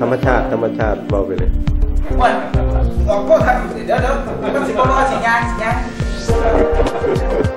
ธรรมชาติธรรมชาติเบาไปเลยวันออกก็ทำเดี๋ยวเดี๋ยวมันสิบล้อสิยางสิยาง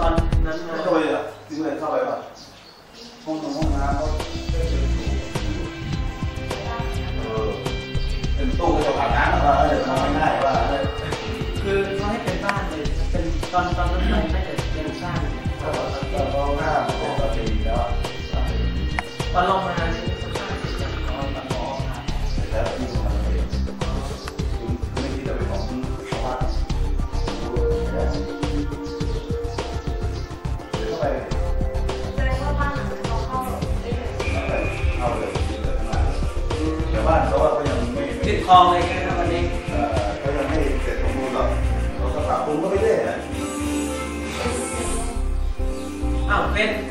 ตอนนั้นนะเข้าไปอะที่เมื่อเข้าไปป่ะห้องนงห้องน้ำเขาเป็นตู้กระจกอาบน้ำว่าเออทำง่ายว่าคือเขาให้เป็นบ้านเลยเป็นตอนตอนนั้นไม่ไม่แต่ยังสร้างเราเราหน้าเปกติแล้วตอนลงมาเนี่ยสร้างเ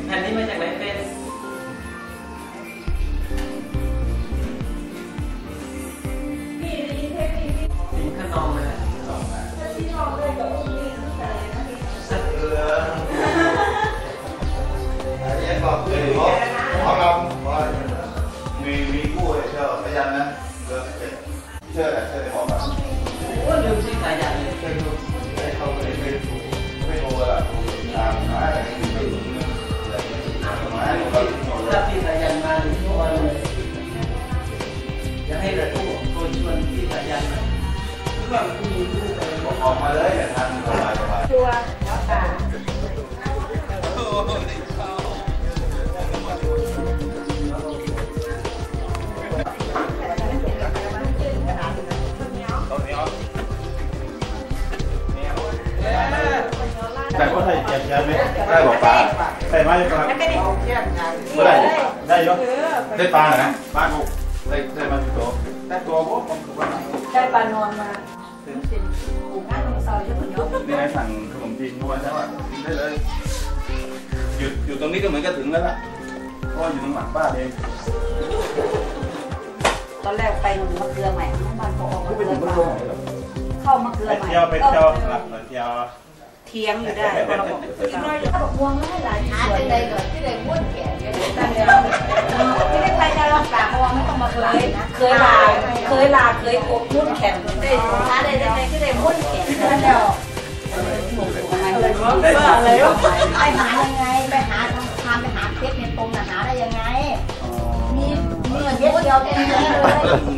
แผ่นนี้มาจากไหนเป็น มาแล้วก็ดิเมื่อไหร่ได้ยกได้ปลาเหรอนะปลากได้ได้มาตัว ได้ตัวพวกมันคือว่าได้ปลานอนมาถึงสิกูนั่งลงซอยแล้วคนยกนี่ไงสั่งขนมจีนด้วยใช่ป่ะกินได้เลยอยู่อยู่ตรงนี้ก็เหมือนจะถึงแล้วล่ะเพราะอยู่ตรงหลังบ้านเองตอนแรกไปมะเกลือใหม่ให้มันพอออกมาเกลืองก็มาลงเข้ามะเกลือใหม่เที่ยวไปเที่ยวหลับเที่ยว เทียงอยู่ได้พอเราบอกอีกหน่อยถ้าบอกวงแล้วให้หลายหาส่วนเป็นเลเลยยก่อนที่ได้ม้วนแขนกันตั้งเดียวไม่ได้ไปจะลำบากเพราะว่าไม่ต้องมาเคยเคยลาเคยลาเคยกบนุ่นแข็งได้หาได้ได้ที่ได้ม้วนแขนนั่นเดียวอะไรวะอะไรวะไปหายังไงไปหาทำทำไปหาเพชรในตรงน่ะหาได้ยังไงมีมีเหมือนเย็ดเดียวแค่นี้เลย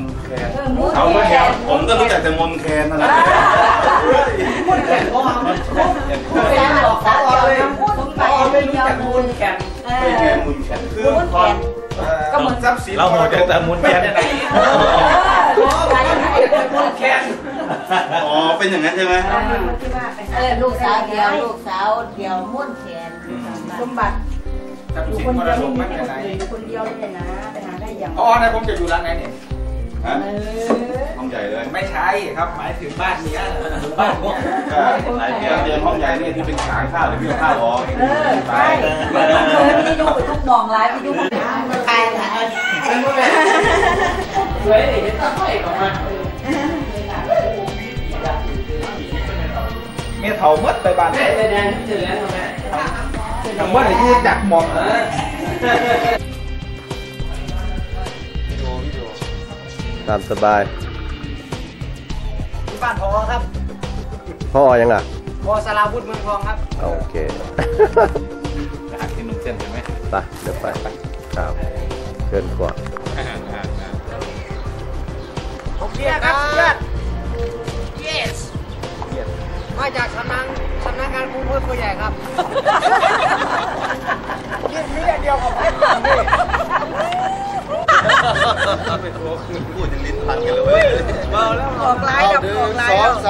เออมุ้นเอาแขไม่แคนนผมก็รู้จักแต่มนแคนนั่นแหละ มุ่นแขนก็มามุ่นมุ่นแขนบอกเขาเลยเขาไม่รู้จักมุ่นแขนเอไม่อแกมุนแคนคือความก็เหมือนทรัพย์สินเราโหดแต่มุนแขนไหนมุ่นแขนอ๋อเป็นอย่างนั้นใช่ไหมเออลูกสาวเดียวลูกสาวเดียวม้วนแขนสมบัติทรัพย์อยู่สินคนมรเดียวดกไม่ไม่มีเป็นไรคนเดียวเลยนะไปหาได้อย่างอ๋อนะผมจะอยู่ร้านไหนเนี่ย ฮะเออห้องใหญ่เลยไม่ใช่ครับหมายถึงบ้านนี้บ้านนี้ก็หลายเดือนเดือนห้องใหญ่เนี่ยที่เป็นขางข้าวหรือพี่ข้าวออกเออใช่ไม่ต้องเคยไม่ได้ดูไปทุกมองไลฟ์ไปดูใครล่ะสวยดิต้องให้ออกมาเมียเถามัดไปบ้านแม่แสดงเสร็จแล้วทำไมผมว่าไหนยืดจักมอง ตามสบายบ้านพอครับพ่อยังอะพอสลาวุธเมืองทองครับ โอเคจะหักกินนมเส้นใช่ไหมไปเดี๋ยวไปครับเกินกว่าผมเบียร์ครับเบียร์ yes มาจากสำนักสำนักงานภูมิพลตัวใหญ่ครับ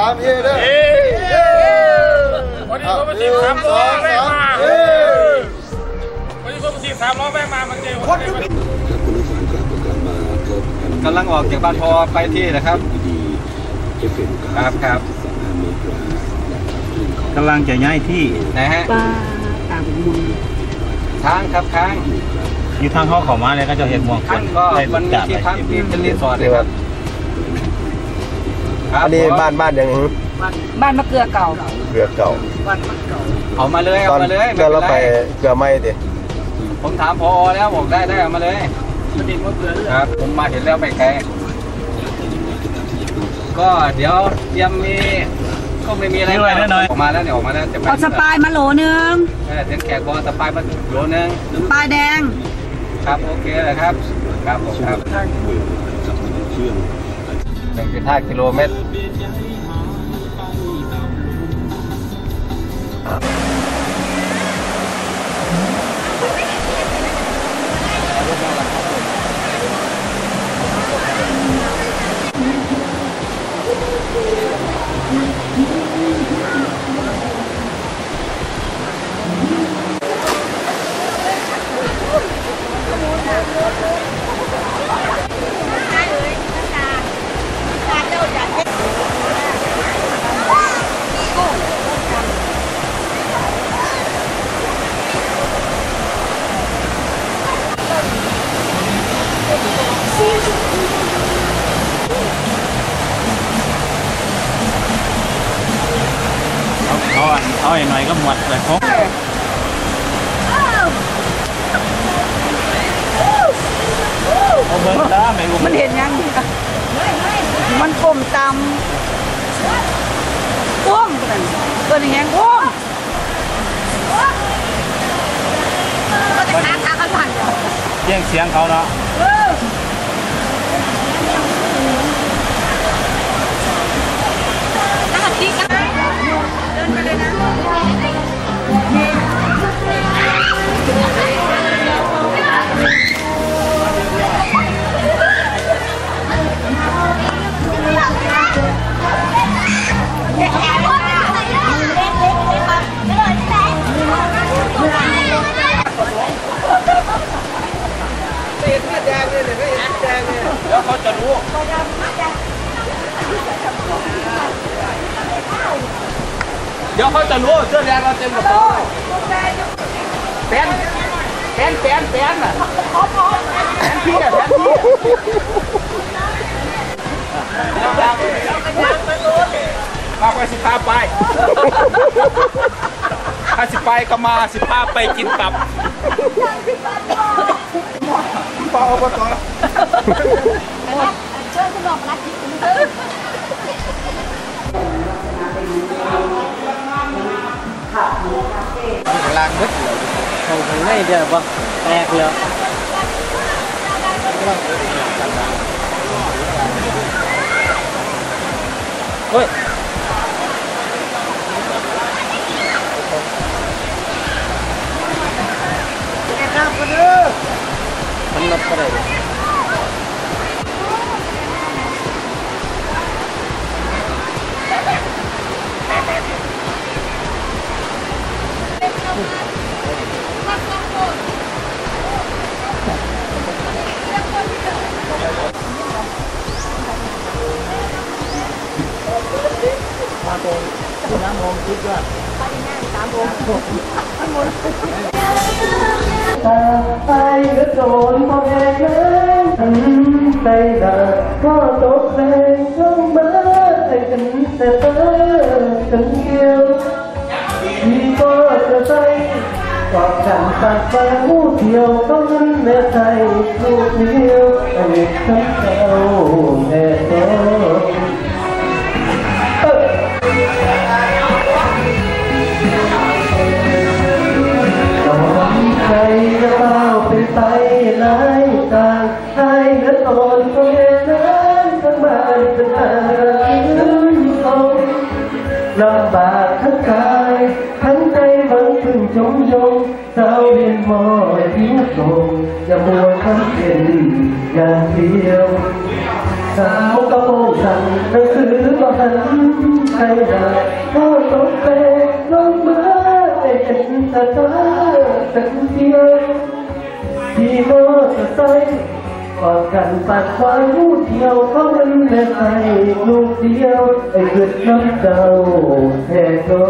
ามเฮ้เด้อวันนี้ผมมาจีบสามล้อแม่มาวันนี้ผมมาจีบสามล้อแม่มามันเจอคนกำลังออกจากบ้านพอไปที่นะครับครับครับกำลังจะย้ายที่นะฮะค้างครับค้างอยู่ทางห้องของมาเลยก็จะเห็นมวงคค้างก็มันมีที่พักที่เป็นรีสอร์ทเลยครับครับ อันนี้บ้านบ้านยังบ้านมะเกลือเก่าเรือเก่าเอามาเลยตเอาอนมาเลยเรือเราไปม่นรเกลือไม่ดิผมถามพอแล้วบอกได้ได้เอามาเลยครับผมมาเห็นแล้วไม่ไกลก็เดี๋ยวเตรียมมีก็ไม่มีอะไรออกมาแล้วเนี่ยออกมาแล้วจะไปเอาสปายมาโหลนึงเออเดี๋ยวแขกบอกสปายมาโหลนึงปลายแดง ครับโอเคเลยครับครับผมครับ หนึ่งจุดห้ากิโลเมตร ม่รู้มันเห็นยังมันกลมตำก้มกันตัวนี้แหงก้มก็จะค้างค้างกันผ่านเสียงเสียงเขาเนาะ เดี๋ยวเขาจะรู้เดี๋ยวเขาจะรู้เสื้อแดงเราเต็มกระเป๋าแฟนแฟนแฟนแฟนอะแฟนพี่อะแฟนพี่พาไปสิพาไปถ้าสิไปก็มาสิพาไปกินตับเปล่าปะต่อเชิญคุณหมอมารับที่ลางมืดเขาข้างในเดี๋ยวบอกแต กเลยเฮ้ยมันนับก็ได้เลยไปก็โดนพอแพ้นั้นใจด่าก็ ตกแรงช่องมาให้กันแต่เธอกันเดียว ปากไปผู้เดียวต้องแม่ใจลูกเดียวอันนี้ฉันเจ้าแม่ตัวจอมใจจะเฝ้าเป็นไปหลายทางให้เงินตนก็แค่นั้นทั้งบ้าทั้งตาขึ้นตรงลำบากทั้งกายทั้ง เวียนมอยทิ้งส่งอย่ามัวทำเป็นอย่างเดียว สาวกระโปรงสั่นหนังสือก็หันใครได้พ่อตกเตะลงมาได้เห็นตาตาสักเดียวที่มอเตอร์ไซกอดกันปัดควายลูกเดียวเขาเป็นแม่ไทยลูกเดียวไอ้เกิดน้ำเจ้าแท้ก็